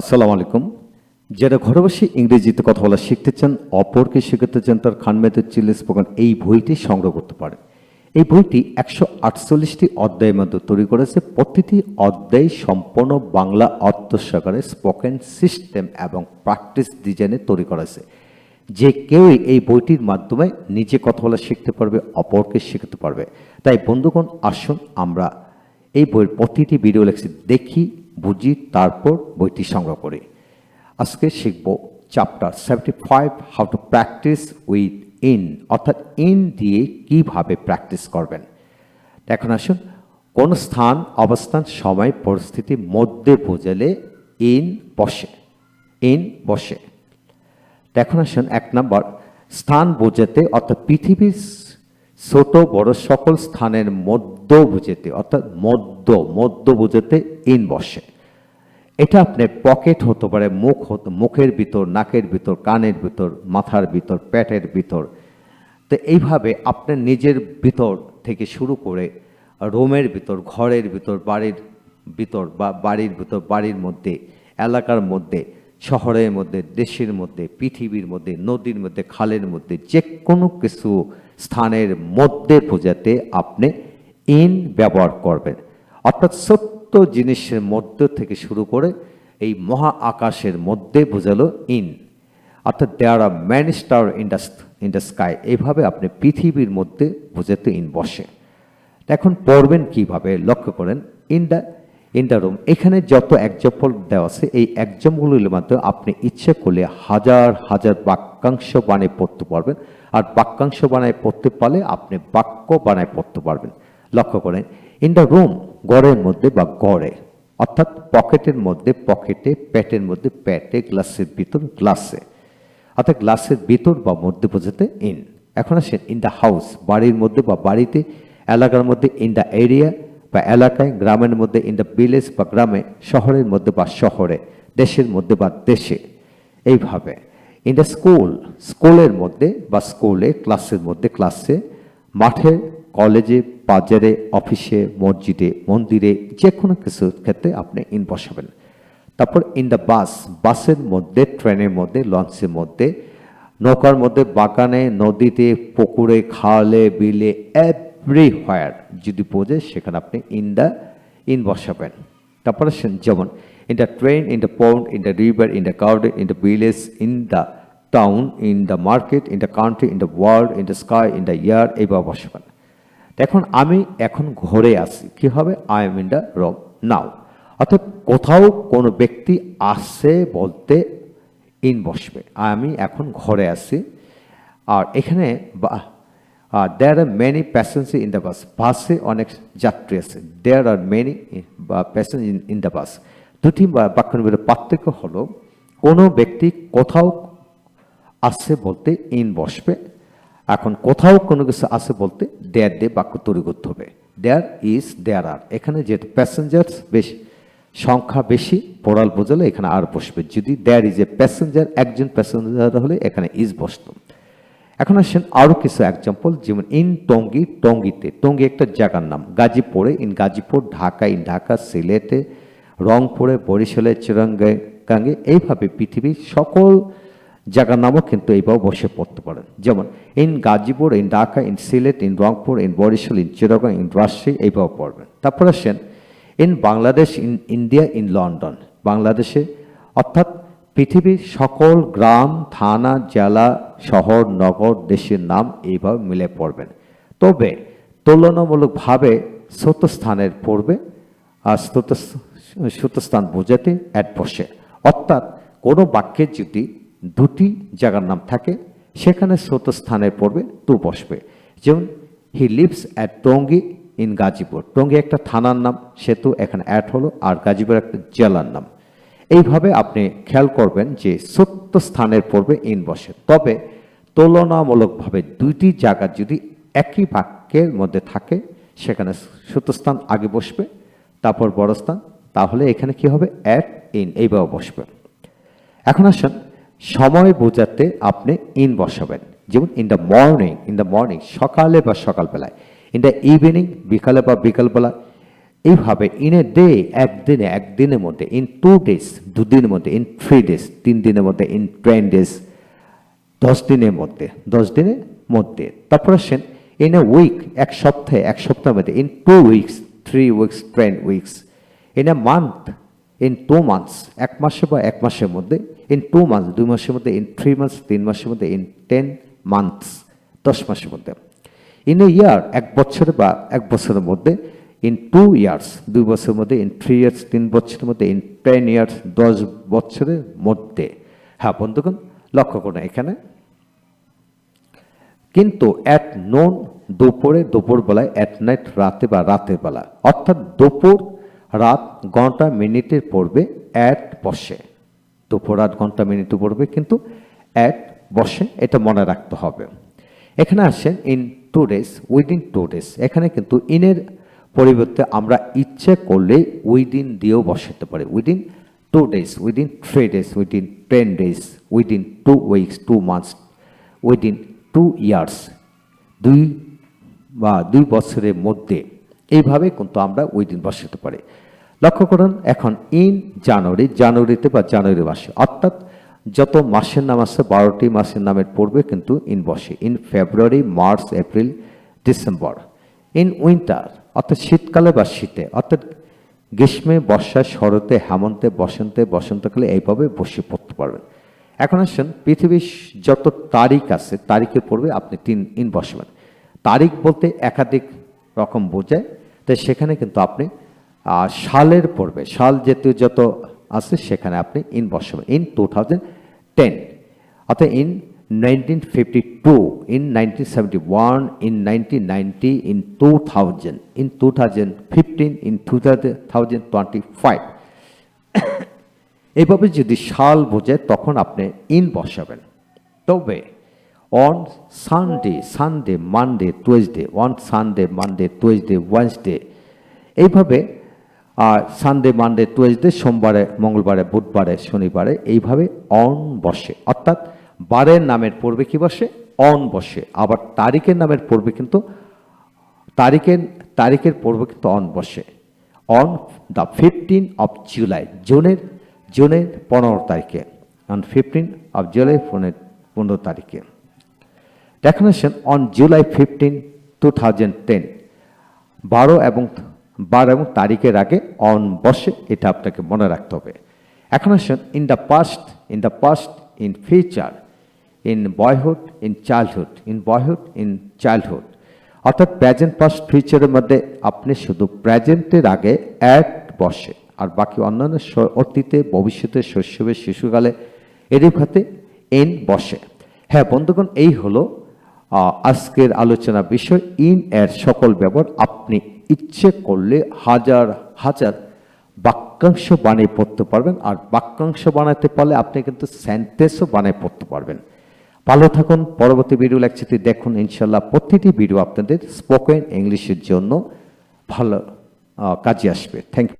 আসসালামু আলাইকুম। যারা ঘরে বসে ইংরেজিতে কথা বলা শিখতে চান, অপরকে শেখাতে চান, তার খানমেতের চিল্লে স্পোকেন এই বইটি সংগ্রহ করতে পারে। এই বইটি একশো আটচল্লিশটি অধ্যায়ের মধ্যে তৈরি করেছে। প্রতিটি অধ্যায় সম্পূর্ণ বাংলা অর্থসাগরে স্পোকেন সিস্টেম এবং প্র্যাকটিস ডিজাইনে তৈরি করেছে। যে কেউই এই বইটির মাধ্যমে নিজে কথা বলা শিখতে পারবে, অপরকে শেখাতে পারবে। তাই বন্ধুগণ, আসুন আমরা এই বইয়ের প্রতিটি ভিডিও লেকচার দেখি বুঝি, তারপর বইটি সংগ্রহ করি। আজকে শিখব chapter seventy five how to practice with in অর্থাৎ ইন দিয়ে কীভাবে প্র্যাকটিস করবেন। এখন আসুন, কোন স্থান, অবস্থান, সময়, পরিস্থিতি, মধ্যে বোঝালে ইন বসে। ইন বসে। এখন আসুন, এক নম্বর, স্থান বোঝাতে, অর্থাৎ পৃথিবীর ছোট, বড় সকল স্থানের মধ্য বুঝাতে, অর্থাৎ মধ্য মধ্য বুঝাতে ইন বসে। এটা আপনার পকেট হতে পারে, মুখ হতে, মুখের ভিতর, নাকের ভিতর, কানের ভিতর, মাথার ভিতর, পেটের ভিতর। তো এইভাবে আপনার নিজের ভিতর থেকে শুরু করে রুমের ভিতর, ঘরের ভিতর, বাড়ির ভিতর বা বাড়ির ভিতর, বাড়ির মধ্যে, এলাকার মধ্যে, শহরের মধ্যে, দেশের মধ্যে, পৃথিবীর মধ্যে, নদীর মধ্যে, খালের মধ্যে, যে কোনো কিছু স্থানের মধ্যে বোঝাতে আপনি ইন ব্যবহার করবেন। অর্থাৎ সত্য জিনিসের মধ্য থেকে শুরু করে এই মহা আকাশের মধ্যে বোঝালো ইন, অর্থাৎ there are man star in the in the sky এইভাবে আপনি পৃথিবীর মধ্যে বোঝাতে ইন বসে। এখন পড়বেন কীভাবে? লক্ষ্য করেন in the in the room এখানে যত একজাম্পল দেওয়া আছে, এই একজাম্পলগুলির মাধ্যমে আপনি ইচ্ছে করলে হাজার হাজার বাক্যাংশ বানিয়ে পড়তে পারবেন। আর বাক্যাংশ বানায় পড়তে পারলে আপনি বাক্য বানায় পড়তে পারবেন। লক্ষ্য করেন ইন দ্য রুম গড়ের মধ্যে বা গড়ে, অর্থাৎ পকেটের মধ্যে পকেটে প্যাটের মধ্যে প্যাটে গ্লাসের ভিতর, গ্লাসে, অর্থাৎ গ্লাসের ভিতর বা মধ্যে বোঝাতে ইন এখন আসেন ইন দ্য হাউস বাড়ির মধ্যে বা বাড়িতে, এলাকার মধ্যে ইন দ্য এরিয়া বা এলাকায়, গ্রামের মধ্যে ইন দ্য ভিলেজ বা গ্রামে, শহরের মধ্যে বা শহরে, দেশের মধ্যে বা দেশে। এইভাবে ইন দ্য স্কুল স্কুলের মধ্যে বা স্কুলে ক্লাসের মধ্যে ক্লাসে মাঠে কলেজে বাজারে অফিসে মসজিদে মন্দিরে যে কোনো কিছুর ক্ষেত্রে আপনি ইন বসাবেন তারপর ইন দ্য বাস বাসের মধ্যে ট্রেনের মধ্যে লঞ্চের মধ্যে নৌকার মধ্যে বাগানে নদীতে পুকুরে খালে বিলে এভরি হোয়ার যদি বোঝে সেখানে আপনি ইন দ্য ইন বসাবেন তারপরে যেমন in the train in the pond in the river in the garden in the village in the town in the market in the country in the world in the sky in the year এইভাবে বসাবেন এখন আমি এখন ঘরে আছি। কি হবে? I am in the room now অর্থাৎ কোথাও কোনো ব্যক্তি আসছে বলতে ইন বসবে। আমি এখন ঘরে আছি। আর এখানে there are many passenger in the bus বাসে অনেক যাত্রী আছে। There are many passenger in in the bus দুটি বাক্যের মধ্যে পার্থক্য হলো, কোনো ব্যক্তি কোথাও আসছে বলতে ইন বসবে। এখন কোথাও কোনো কিছু আছে বলতে দেয়ার দিয়ে বাক্য তৈরি করতে হবে। দেয়ার ইজ দেয়ার আর এখানে যেহেতু প্যাসেঞ্জার বেশ সংখ্যা বেশি পড়াল বোঝালে এখানে আর বসবে। যদি দেয়ার ইজ এ প্যাসেঞ্জার একজন প্যাসেঞ্জার হলে এখানে ইজ বসত। এখন আসেন আরও কিছু এক্সাম্পল যেমন ইন টঙ্গি টঙ্গিতে টঙ্গি একটা জায়গার নাম। গাজীপুরে ইন গাজীপুর, ঢাকা ইন ঢাকা, সিলেটে, রংপুরে, বরিশালে, চিরাঙ্গাঙ্গে, এইভাবে পৃথিবীর সকল জায়গার নামও কিন্তু এইভাবে বসে পড়তে পারেন। যেমন in Gazipur in Dhaka in Sylhet in Rangpur in Barishal in Chittagong in Rajshahi, এইভাবে পড়বেন। তারপর আসেন in Bangladesh in India in London. বাংলাদেশে, অর্থাৎ পৃথিবীর সকল গ্রাম, থানা, জেলা, শহর, নগর, দেশের নাম এইভাবে মিলে পড়বেন। তবে তুলনামূলকভাবে ছোট স্থানের পড়বে আর ছোট ছোট স্থান বোঝাতে অ্যাড বসে। অর্থাৎ কোনো বাক্যে যদি দুটি জায়গার নাম থাকে, সেখানে স্থানে পড়বে তু বসবে। যেমন, he lives at Tongi in Gazipur. Tongi একটা থানার নাম, সেতু এখানে অ্যাড হলো, আর গাজীপুর একটা জেলার নাম। এইভাবে আপনি খেয়াল করবেন যে সত্য স্থানের পূর্বে ইন বসে। তবে তুলনামূলকভাবে দুইটি জায়গা যদি একই বাক্যের মধ্যে থাকে, সেখানে সত্য স্থান আগে বসবে, তারপর বড় স্থান তাহলে এখানে কি হবে? অ্যাট ইন, এইভাবে বসবে। এখন আসুন সময় বোঝাতে আপনি ইন বসাবেন। যেমন in the morning in the morning সকালে বা সকালবেলায়। ইন দ্য ইভিনিং বিকালে বা বিকালবেলা। এইভাবে ইন এ ডে একদিনে, একদিনের মধ্যে ইন টু ডেজ দুদিনের মধ্যে ইন থ্রি ডেজ তিন দিনের মধ্যে ইন টেন ডেজ দশ দিনের মধ্যে, দশ দিনের মধ্যে। তারপর আসেন ইন এ উইক এক সপ্তাহে, এক সপ্তাহের মধ্যে in two weeks three weeks ten weeks in a month in two months এক মাসে বা এক মাসের মধ্যে ইন টু মান্থস দুই মাসের মধ্যে ইন থ্রি মান্থস তিন মাসের মধ্যে ইন টেন মান্থস দশ মাসের মধ্যে। ইন এ ইয়ার এক বছরে বা এক বছরের মধ্যে ইন টু ইয়ার্স দুই বছরের মধ্যে ইন থ্রি ইয়ার্স তিন বছরের মধ্যে ইন টেন ইয়ার্স দশ বছরের মধ্যে। হ্যাঁ বন্ধুগণ, লক্ষ্য করুন এখানে। কিন্তু অ্যাট নোন দুপুরে দুপুর বেলায় অ্যাট নাইট রাতে বা রাতের বেলা, অর্থাৎ দুপুর, রাত, ঘণ্টা, মিনিটের পড়বে অ্যাট বসে। দুপুর রাত ঘণ্টা মিনিট পড়বে কিন্তু অ্যাট বসে এটা মনে রাখতে হবে। এখানে আসেন in two days within two days এখানে কিন্তু ইনের পরিবর্তে আমরা ইচ্ছে করলে উইদিন দিয়েও বসাতে পারি। Within two days within three days within ten days within two weeks two months within two years দুই, বা দুই বছরের মধ্যে এইভাবে কিন্তু আমরা উইদিন বসাতে পারি। লক্ষ্য করুন, এখন ইন জানুয়ারি, জানুয়ারিতে বা জানুয়ারি মাসে, অর্থাৎ যত মাসের নাম আছে, বারোটি মাসের নামের পড়বে কিন্তু ইন বসে। In February, March, April, December. In winter, অর্থাৎ শীতকালে বা শীতে, অর্থাৎ গ্রীষ্মে, বর্ষায়, শরতে, হেমন্তে, বসন্তে, বসন্তকালে এইভাবে বসে পড়তে পারবেন। এখন আসেন, পৃথিবীর যত তারিখ আছে, তারিখে পড়বে আপনি তিন ইন বসবেন। তারিখ বলতে একাধিক রকম বোঝায়, তাই সেখানে কিন্তু আপনি সালের পড়বে সাল জাতীয় যত আছে সেখানে আপনি ইন বসাবেন। ইন টু থাউজেন্ড টেন অর্থাৎ in nineteen fifty two in nineteen seventy one in nineteen ninety in two thousand in two thousand fifteen in two thousand twenty five এইভাবে যদি সাল বোঝে, তখন আপনি ইন বসাবেন। তবে on Sunday Sunday Monday Tuesday on Sunday Monday Tuesday Wednesday এইভাবে Sunday Monday Tuesday সোমবারে, মঙ্গলবারে, বুধবারে, শনিবারে এইভাবে অন বসে। অর্থাৎ বারের নামের পূর্বে কি বসে? অন বসে। আবার তারিখের নামের পূর্বে কিন্তু, তারিখের তারিখের পূর্বে কিন্তু অন বসে। On the fifteen of July, জুনের জুনের পনেরো তারিখে। অন ফিফটিন অফ জুলাই, পনেরো তারিখে। Definition on July fifteen two thousand ten বারো এবং বারো এবং তারিখের আগে অন বসে এটা আপনাকে মনে রাখতে হবে। এখন আসুন in the past in the past in future in boyhood in childhood in boyhood in childhood অর্থাৎ প্রেজেন্ট পাস্ট ফিউচারের মধ্যে আপনি শুধু প্রেজেন্টের আগে অ্যাট বসে, আর বাকি অন্যান্য অতীতে, ভবিষ্যতে, শৈশবে, শিশুকালে এরই খাতে এন বসে। হ্যাঁ বন্ধুগণ, এই হলো আজকের আলোচনা বিষয় ইন এর সকল ব্যবহার আপনি ইচ্ছে করলে হাজার হাজার বাক্যাংশ বানিয়ে পড়তে পারবেন। আর বাক্যাংশ বানাতে পারলে আপনি কিন্তু সেন্টেন্সও বানিয়ে পড়তে পারবেন। ভালো থাকুন, পরবর্তী ভিডিও লেকচারটি দেখুন ইনশাল্লাহ প্রতিটি ভিডিও আপনাদের স্পোকেন ইংলিশের জন্য ভালো কাজে আসবে। Thank you